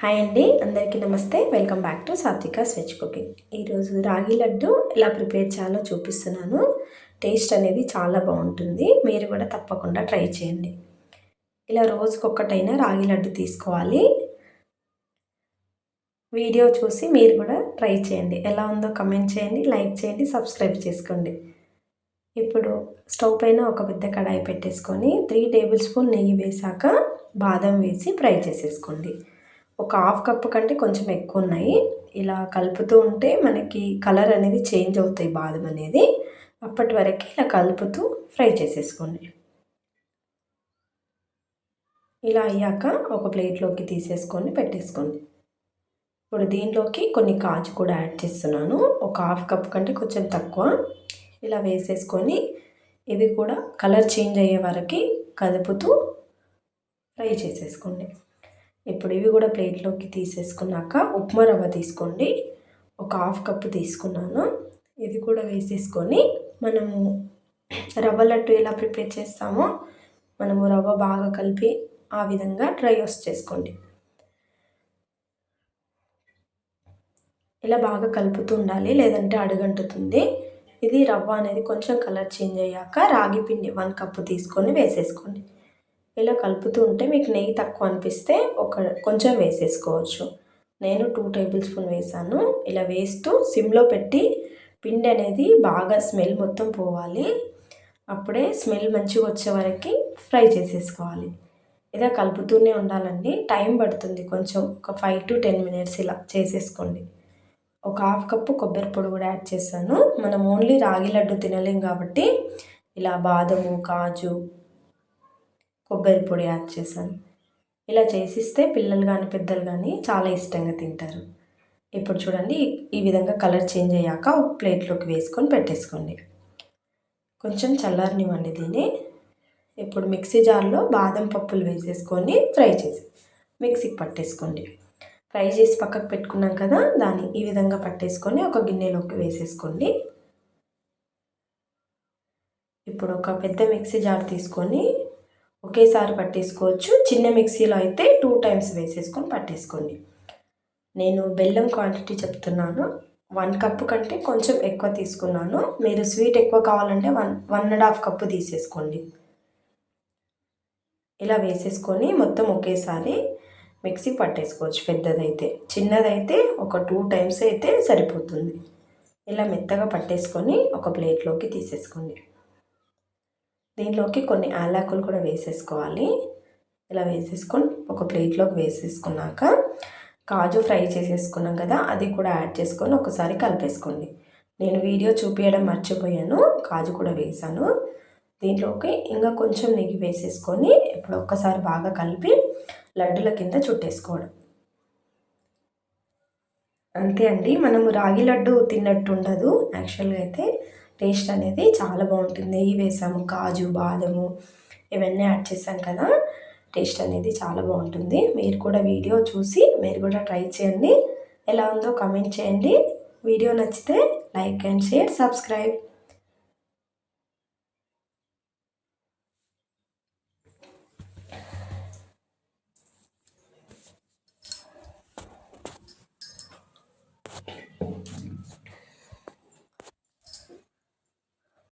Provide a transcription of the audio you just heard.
Hi అండి అందరికీ నమస్తే. వెల్కమ్ బ్యాక్ టు సాత్విక స్వెచ్ కుకింగ్ ఈరోజు రాగి లడ్డు ఎలా ప్రిపేర్ చేయాలో చూపిస్తున్నాను. టేస్ట్ అనేది చాలా బాగుంటుంది. మీరు కూడా తప్పకుండా ట్రై చేయండి. ఇలా రోజుకొక్కటైనా రాగి లడ్డు తీసుకోవాలి. వీడియో చూసి మీరు కూడా ట్రై చేయండి. ఎలా ఉందో కమెంట్ చేయండి లైక్ చేయండి సబ్స్క్రైబ్ చేసుకోండి. ఇప్పుడు స్టవ్ పైన ఒక పెద్ద కడాయి పెట్టేసుకొని త్రీ టేబుల్ స్పూన్ నెయ్యి వేసాక బాదం వేసి ఫ్రై చేసేసుకోండి. ఒక హాఫ్ కప్ కంటే కొంచెం ఎక్కువ ఉన్నాయి ఇలా కలుపుతూ ఉంటే మనకి కలర్ అనేది చేంజ్ అవుతాయి బాదం అనేది. అప్పటి వరకు ఇలా కలుపుతూ ఫ్రై చేసేసుకోండి. ఇలా అయ్యాక ఒక ప్లేట్లోకి తీసేసుకొని పెట్టేసుకోండి. ఇప్పుడు దీంట్లోకి కొన్ని కాజు కూడా యాడ్ చేస్తున్నాను. ఒక హాఫ్ కప్ కంటే కొంచెం తక్కువ. ఇలా వేసేసుకొని ఇవి కూడా కలర్ చేంజ్ అయ్యే వరకు కదుపుతూ ఫ్రై చేసేసుకోండి. ఇప్పుడు ఇవి కూడా ప్లేట్లోకి తీసేసుకున్నాక ఉప్మా రవ్వ తీసుకోండి. ఒక హాఫ్ కప్పు తీసుకున్నాను. ఇది కూడా వేసేసుకొని మనము రవ్వ లడ్డు ఎలా ప్రిపేర్ చేస్తామో మనము రవ్వ బాగా కలిపి ఆ విధంగా డ్రై రోస్ట్ చేసుకోండి. ఇలా బాగా కలుపుతూ ఉండాలి లేదంటే అడుగంటుతుంది. ఇది రవ్వ అనేది కొంచెం కలర్ చేంజ్ అయ్యాక రాగి పిండి వన్ కప్పు తీసుకొని వేసేసుకోండి. ఇలా కలుపుతూ ఉంటే మీకు నెయ్యి తక్కువ అనిపిస్తే ఒక కొంచెం వేసేసుకోవచ్చు. నేను టూ టేబుల్ స్పూన్ వేసాను. ఇలా వేస్తూ సిమ్లో పెట్టి పిండి అనేది బాగా స్మెల్ మొత్తం పోవాలి. అప్పుడే స్మెల్ మంచిగా వచ్చే వరకు ఫ్రై చేసేసుకోవాలి. ఇలా కలుపుతూనే ఉండాలండి. టైం పడుతుంది కొంచెం. ఒక ఫైవ్ టు టెన్ మినిట్స్ ఇలా చేసేసుకోండి. ఒక హాఫ్ కప్పు కొబ్బరి పొడి కూడా యాడ్ చేశాను. మనం ఓన్లీ రాగి లడ్డు తినలేం కాబట్టి ఇలా బాదము కాజు కొబ్బరి పొడి యాడ్ చేశాను. ఇలా చేసిస్తే పిల్లలు కానీ పెద్దలు కానీ చాలా ఇష్టంగా తింటారు. ఇప్పుడు చూడండి ఈ విధంగా కలర్ చేంజ్ అయ్యాక ఒక ప్లేట్లోకి వేసుకొని పెట్టేసుకోండి. కొంచెం చల్లారనివ్వండి దీన్ని. ఇప్పుడు మిక్సీ జార్లో బాదం పప్పులు వేసేసుకొని ఫ్రై చేసి మిక్సీకి పట్టేసుకోండి. ఫ్రై చేసి పక్కకు పెట్టుకున్నాం కదా దాన్ని ఈ విధంగా పట్టేసుకొని ఒక గిన్నెలోకి వేసేసుకోండి. ఇప్పుడు ఒక పెద్ద మిక్సీ జార్ తీసుకొని ఒకేసారి పట్టేసుకోవచ్చు. చిన్న మిక్సీలో అయితే టూ టైమ్స్ వేసేసుకొని పట్టేసుకోండి. నేను బెల్లం క్వాంటిటీ చెప్తున్నాను. వన్ కప్పు కంటే కొంచెం ఎక్కువ తీసుకున్నాను. మీరు స్వీట్ ఎక్కువ కావాలంటే one one and half cup తీసేసుకోండి. ఇలా వేసేసుకొని మొత్తం ఒకేసారి మిక్సీ పట్టేసుకోవచ్చు. పెద్దదైతే చిన్నదైతే ఒక టూ టైమ్స్ అయితే సరిపోతుంది. ఇలా మెత్తగా పట్టేసుకొని ఒక ప్లేట్లోకి తీసేసుకోండి. దీంట్లోకి కొన్ని యాలకులు కూడా వేసేసుకోవాలి. ఇలా వేసేసుకొని ఒక ప్లేట్లోకి వేసేసుకున్నాక కాజు ఫ్రై చేసేసుకున్నాం కదా అది కూడా యాడ్ చేసుకొని ఒకసారి కలిపేసుకోండి. నేను వీడియో చూపించడం మర్చిపోయాను కాజు కూడా వేసాను దీంట్లోకి ఇంకా కొంచెం నెయ్యి వేసేసుకొని ఇప్పుడు ఒక్కసారి బాగా కలిపి లడ్డుల కింద చుట్టేసుకోవడం. అంతే అండి మనము రాగి లడ్డు తిన్నట్టు ఉండదు. యాక్చువల్గా అయితే టేస్ట్ అనేది చాలా బాగుంటుంది. నెయ్యి వేసాము కాజు బాదము ఇవన్నీ యాడ్ చేసాం కదా టేస్ట్ అనేది చాలా బాగుంటుంది. మీరు కూడా వీడియో చూసి మీరు కూడా ట్రై చేయండి. ఎలా ఉందో కమెంట్ చేయండి. వీడియో నచ్చితే లైక్ అండ్ షేర్ సబ్స్క్రైబ్.